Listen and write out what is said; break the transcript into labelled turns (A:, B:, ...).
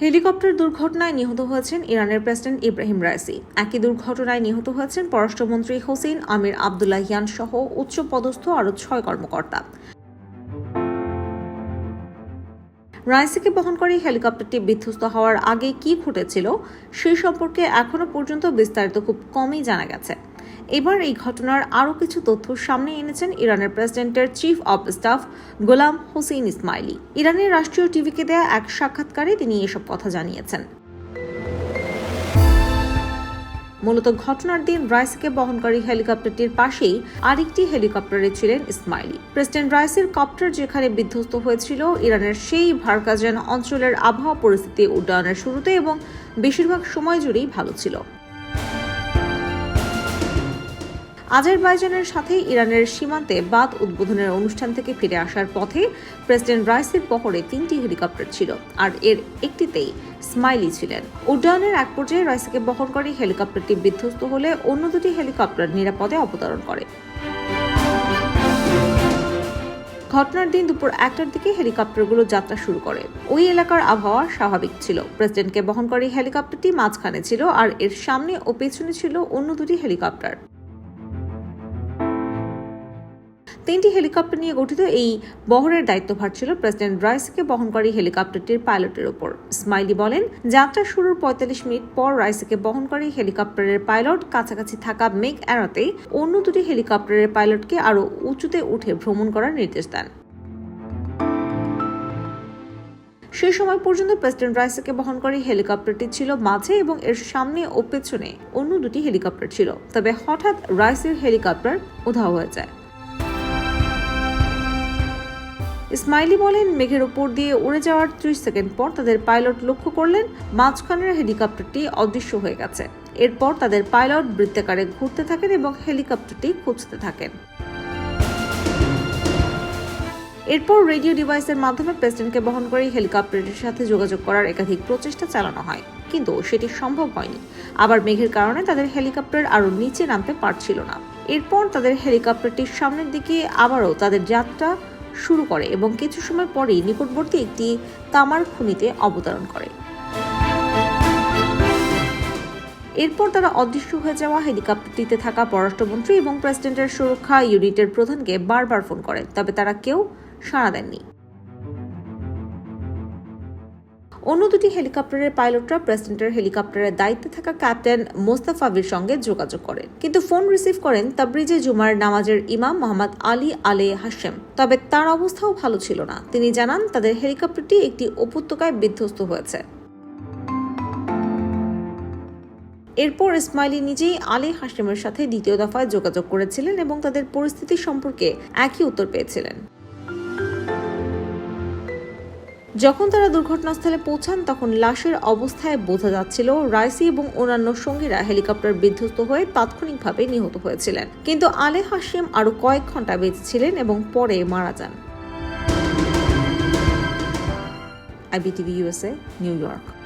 A: Helicopter দুর্ঘটনায় নিহত হয়েছেন ইরানের প্রেসিডেন্ট ইব্রাহিম রাইসি। একই দুর্ঘটনায় নিহত হয়েছেন পররাষ্ট্রমন্ত্রী হোসেন আমির আবদুল্লাহিয়ান সহ উচ্চ পদস্থ আরও ছয় কর্মকর্তা। রাইসিকে করে হেলিকপ্টারটি বিধ্বস্ত হওয়ার আগে কি ঘটেছিল, সেই সম্পর্কে এখনও পর্যন্ত বিস্তারিত খুব কমই জানা গেছে। এবার এই ঘটনার আরও কিছু তথ্য সামনে এনেছেন ইরানের প্রেসিডেন্টের chief of staff Gholam Hossein Esmaeili. ইরানের রাষ্ট্রীয় টিভিকে দেয়া এক সাক্ষাৎকারে তিনি এসব কথা জানিয়েছেন। মূলত ঘটনার দিন রাইসকে বহনকারী হেলিকপ্টারটির পাশেই আরেকটি হেলিকপ্টারে ছিলেন ইসমাইলি। প্রেসিডেন্ট রাইসের কপ্টার যেখানে বিধ্বস্ত হয়েছিল, ইরানের সেই ভারকাজান অঞ্চলের আবহাওয়া পরিস্থিতি উড্ডয়নের শুরুতে এবং বেশিরভাগ সময় জুড়েই ভালো ছিল। আজারবাইজানের সাথে ইরানের সীমান্তে বাদ উদ্বোধনের অনুষ্ঠান থেকে ফিরে আসার পথে প্রেসিডেন্ট রাইসের পহরে তিনটি হেলিকপ্টার ছিল, আর এর একটিতেই স্মাইলি ছিলেন। উড্ডয়নের এক পর্যায়ে রাইসকে বহনকারী হেলিকপ্টারটি বিধ্বস্ত হলে অন্য দুটি হেলিকপ্টার নিরাপদে অবতরণ করে। ঘটনার দিন দুপুর একটার দিকে হেলিকপ্টারগুলো যাত্রা শুরু করে। ওই এলাকার আবহাওয়া স্বাভাবিক ছিল। প্রেসিডেন্টকে বহনকারী হেলিকপ্টারটি মাঝখানে ছিল, আর এর সামনে ও পেছনে ছিল অন্য দুটি হেলিকপ্টার। তিনটি হেলিকপ্টার নিয়ে গঠিত এই বহরের দায়িত্বভার ছিল প্রেসিডেন্ট রাইসকে বহনকারী হেলিকপ্টারটির পাইলটের ওপর। স্মাইলি বলেন, যাত্রা শুরুর পঁয়তাল্লিশ মিনিট পর রাইসকে বহনকারী হেলিকপ্টারের পাইলট কাছাকাছি থাকা মেঘ এড়াতে অন্য দুটি হেলিকপ্টারের পাইলটকে আরও উঁচুতে উঠে ভ্রমণ করার নির্দেশ দেন। সেই সময় পর্যন্ত প্রেসিডেন্ট রাইসকে বহনকারী হেলিকপ্টারটি ছিল মাঝে এবং এর সামনে ও পেছনে অন্য দুটি হেলিকপ্টার ছিল। তবে হঠাৎ রাইসের হেলিকপ্টার উধাও হয়ে যায়। ইসমাইলি বলেন, মেঘের ওপর দিয়ে উড়ে যাওয়ার ত্রিশ সেকেন্ড পর তাদের পাইলট লক্ষ্য করলেন, মাঝখানের হেলিকপ্টারটি অদৃশ্য হয়ে গেছে। এরপর তাদের পাইলট বৃত্তাকারে ঘুরতে থাকেন এবং হেলিকপ্টারটি খুঁজতে থাকেন। এরপর রেডিও ডিভাইসের মাধ্যমে প্রেসিডেন্টকে বহন করে হেলিকপ্টারের সাথে যোগাযোগ করার একাধিক প্রচেষ্টা চালানো হয়, কিন্তু সেটি সম্ভব হয়নি। আবার মেঘের কারণে তাদের হেলিকপ্টার আরও নিচে নামতে পারছিল না। এরপর তাদের হেলিকপ্টারটির সামনের দিকে আবারও তাদের যাত্রা শুরু করে এবং কিছু সময় পরেই নিকটবর্তী একটি তামার খুনিতে অবতরণ করে। এরপর তারা অদৃশ্য হয়ে যাওয়া হেলিকপ্টারটিতে থাকা পররাষ্ট্রমন্ত্রী এবং প্রেসিডেন্টের সুরক্ষা ইউনিটের প্রধানকে বারবার ফোন করেন তবে তারা কেউ সাড়া দেননি। অন্য দুটি হেলিকপ্টারের পাইলটরা প্রেসিডেন্টের হেলিকপ্টারের দায়িত্বে থাকা ক্যাপ্টেন মোস্তাফাবির সঙ্গে যোগাযোগ করেন। কিন্তু ফোন রিসিভ করেন তাবরিজে জুমার নামাজের ইমাম মোহাম্মদ আলী আলে হাশেম। তবে তার অবস্থাও ভালো ছিল না। তিনি জানান, তাদের হেলিকপ্টারটি একটি উপত্যকায় বিধ্বস্ত হয়েছে। এরপর ইসমাইলি নিজেই আলী হাশেমের সাথে দ্বিতীয় দফায় যোগাযোগ করেছিলেন এবং তাদের পরিস্থিতি সম্পর্কে একই উত্তর পেয়েছিলেন। যখন তারা দুর্ঘটনাস্থলে পৌঁছান, তখন লাশের অবস্থায় বোঝা যাচ্ছিল রাইসি এবং অন্যান্য সঙ্গীরা হেলিকপ্টার বিধ্বস্ত হয়ে তাৎক্ষণিকভাবে নিহত হয়েছিলেন। কিন্তু আলে হাসিম আরও কয়েক ঘণ্টা বেঁচেছিলেন এবং পরে মারা যান। IBTV USA New York.